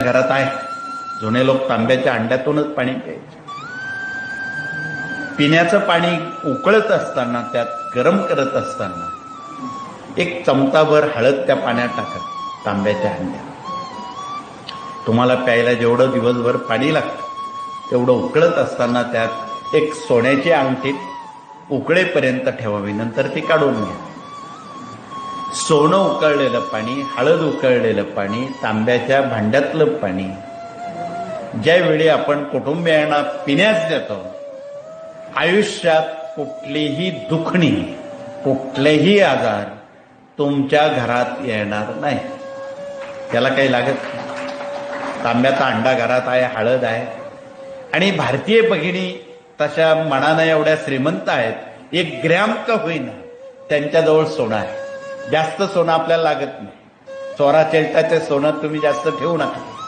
घरात आहे. जुने लोक तांब्याच्या अंड्यातूनच पाणी प्यायचे. पिण्याचं पाणी उकळत असताना त्यात गरम करत असताना एक चमचाभर हळद त्या पाण्यात टाकत तांब्याच्या अंड्यात. तुम्हाला प्यायला जेवढं दिवसभर पाणी लागतं तेवढं उकळत असताना त्यात एक सोन्याची अंगठी उकळेपर्यंत ठेवावी नंतर ती काढून घ्या. सोनं उकळलेलं पाणी हळद उकळलेलं पाणी तांब्याच्या भांड्यातलं पाणी ज्यावेळी आपण कुटुंबियांना पिण्यास देतो आयुष्यात कुठलीही दुखणी कुठलेही आजार तुमच्या घरात येणार नाही. त्याला काही लागत नाही. तांब्याचा अंडा घरात आहे हळद आहे. आणि भारतीय भगिनी तशा मनानं एवढ्या श्रीमंत आहेत एक ग्रॅम का होईना त्यांच्याजवळ सोनं आहे. जास्त सोनं आपल्याला लागत नाही. चोरा चेलटाचे सोनं तुम्ही जास्त ठेवू नका.